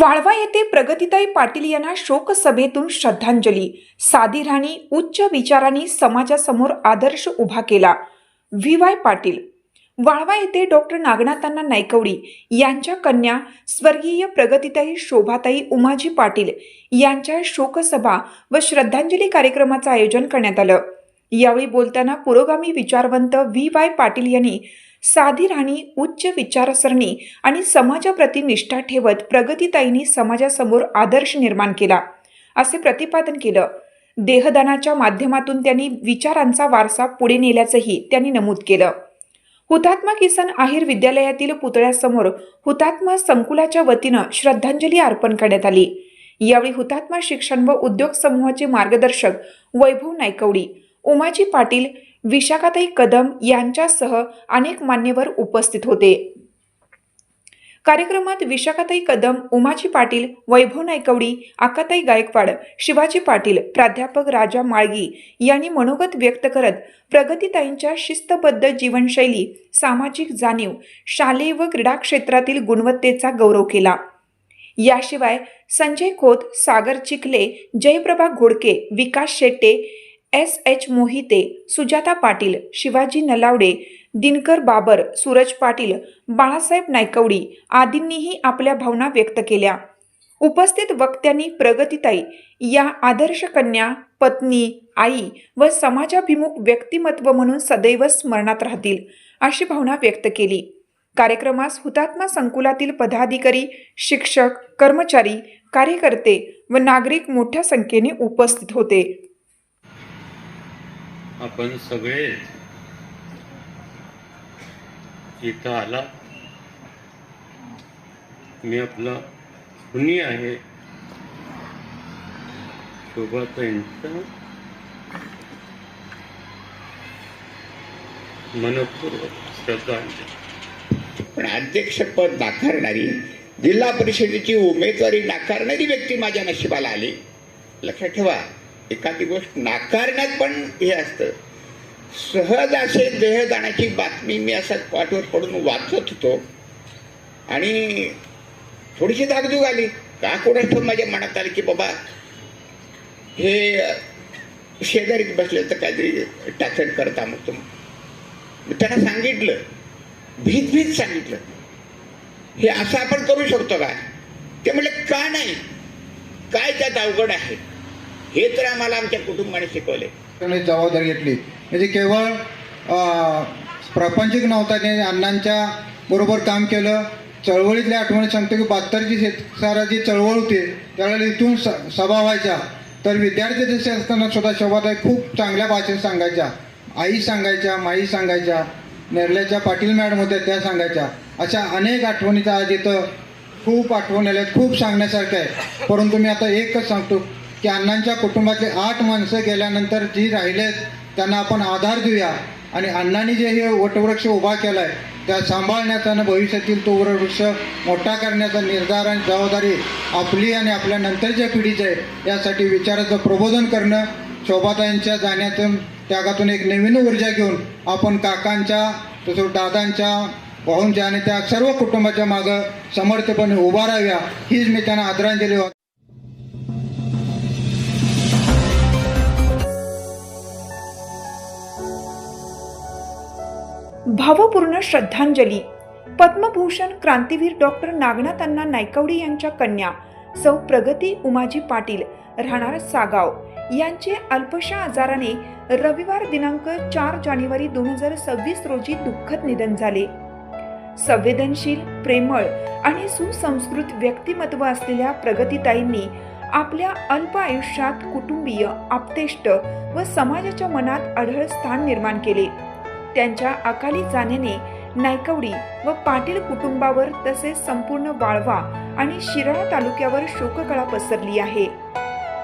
वाळवा येथे प्रगतीताई पाटील यांना शोकसभेतून श्रद्धांजली. साधी राणी उच्च विचारांनी समाजासमोर आदर्श उभा केला. व्ही. वाय. पाटील. वाळवा येथे डॉक्टर नागनाथांना नायकवडी. यांच्या कन्या स्वर्गीय प्रगतीताई शोभाताई उमाजी पाटील यांच्या शोकसभा व श्रद्धांजली कार्यक्रमाचं आयोजन करण्यात आलं. यावेळी बोलताना पुरोगामी विचारवंत व्ही वाय पाटील यांनी साधी राहणी उच्च विचारसरणी आणि समाजाप्रती निष्ठा ठेवत प्रगतीताईंनी समाजासमोर आदर्श निर्माण केला असे प्रतिपादन केलं. देहदानाच्या माध्यमातून त्यांनी विचारांचा वारसा पुढे नेल्याचंही त्यांनी नमूद केलं. हुतात्मा किसन आहिर विद्यालयातील पुतळ्यासमोर हुतात्मा संकुलाच्या वतीनं श्रद्धांजली अर्पण करण्यात आली. यावेळी हुतात्मा शिक्षण व उद्योग समूहाचे मार्गदर्शक वैभव नायकवडी उमाजी पाटील विशाखाताई कदम यांच्यासह अनेक मान्यवर उपस्थित होते. कार्यक्रमात विशाखाताई कदम उमाजी पाटील वैभव नायकवडी आकाताई गायकवाड शिवाजी पाटील प्राध्यापक राजा माळगी यांनी मनोगत व्यक्त करत प्रगतीताईंच्या शिस्तबद्ध जीवनशैली सामाजिक जाणीव शालेय व क्रीडा क्षेत्रातील गुणवत्तेचा गौरव केला. याशिवाय संजय खोत सागर चिखले जयप्रभा घोडके विकास शेट्टे एस. एच. मोहिते सुजाता पाटील शिवाजी नलावडे दिनकर बाबर सूरज पाटील बाळासाहेब नायकवडी आदींनीही आपल्या भावना व्यक्त केल्या. उपस्थित वक्त्यांनी प्रगतीताई या आदर्श कन्या पत्नी आई व समाजाभिमुख व्यक्तिमत्व म्हणून सदैव स्मरणात राहतील अशी भावना व्यक्त केली. कार्यक्रमास हुतात्मा संकुलातील पदाधिकारी शिक्षक कर्मचारी कार्यकर्ते व नागरिक मोठ्या संख्येने उपस्थित होते. आपण सगळे इथं आला मी आपला खुनी आहे? शोभाताईंचा मनपूर्वक श्रद्धांजली पण अध्यक्षपद नाकारणारी जिल्हा परिषदेची उमेदवारी नाकारणारी व्यक्ती माझ्या नशिबाला आली. लक्षात ठेवा एखादी गोष्ट नाकारण्यात पण हे असतं. सहज असे देहदानाची बातमी मी असा पाठवर पडून वाचत होतो. आणि थोडीशी धाकधूक आली. का कोणास माझ्या मनात आलं की बाबा हे शेजारीत बसले तर काहीतरी टाचण करता मग तुम्ही त्यांना सांगितलं. भीत भीत सांगितलं. हे असं आपण करू शकतो का? ते म्हटलं का नाही? काय त्यात अवघड आहे? हे तर आम्हाला आमच्या कुटुंबाने शिकवले. त्यांनी जबाबदारी घेतली. म्हणजे केवळ प्रापंचिक नव्हता त्यांनी अण्णांच्या बरोबर काम केलं. चळवळीतल्या आठवणी सांगतो की बहात्तरची शेतकऱ्याची चळवळ होती त्यावेळेला इथून स सभा व्हायच्या. तर विद्यार्थी जसे असताना सुद्धा शोभाताई खूप चांगल्या भाषेत सांगायच्या. आई सांगायच्या माई सांगायच्या नेरल्याच्या पाटील मॅडम होत्या त्या सांगायच्या. अशा अनेक आठवणीचा आज इथं खूप आठवण आल्या खूप सांगण्यासारखं आहे परंतु मी आता एकच सांगतो की अण्णांच्या कुटुंबातले आठ माणसं गेल्यानंतर जी राहिलेत त्यांना आपण आधार देऊया. आणि अण्णांनी जे हे वटवृक्ष उभा केला आहे त्या सांभाळण्याचा आणि भविष्यातील तो वृक्ष मोठा करण्याचा निर्धार आणि जबाबदारी आपली आणि आपल्या नंतरच्या पिढीचे आहे यासाठी विचाराचं प्रबोधन करणं शोभाताईंच्या जाण्यातून त्यागातून एक नवीन ऊर्जा घेऊन आपण काकांच्या तसंच दादांच्या भाऊंच्या आणि त्या सर्व कुटुंबाच्या मागं समर्थपणे उभा राहाव्या हीच मी त्यांना आदरांजली भावपूर्ण श्रद्धांजली. पद्मभूषण क्रांतीवीर डॉक्टर नागनाथांना नायकवडी यांच्या कन्या सौ प्रगती उमाजी पाटील राहणार सागाव. यांचे अल्पशा आजाराने रविवार दिनांक चार जानेवारी दोन हजार सव्वीस रोजी दुःखद निधन झाले. संवेदनशील प्रेमळ आणि सुसंस्कृत व्यक्तिमत्व असलेल्या प्रगतीताईंनी आपल्या अल्प आयुष्यात कुटुंबीय आप्तेष्ट व समाजाच्या मनात अढळ स्थान निर्माण केले. त्यांच्या अकाली जाण्याने नायकवडी व पाटील कुटुंबावर तसेच संपूर्ण वाळवा आणि शिराळा तालुक्यावर शोककळा पसरली आहे.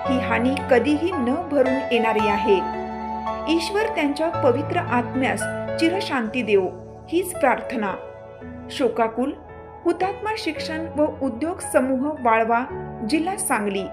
ही हानी कधीही न भरून येणारी आहे. ईश्वर त्यांच्या पवित्र आत्म्यास चिरशांती देव हीच प्रार्थना. शोकाकुल हुतात्मा शिक्षण व उद्योग समूह वाळवा जिल्हा सांगली.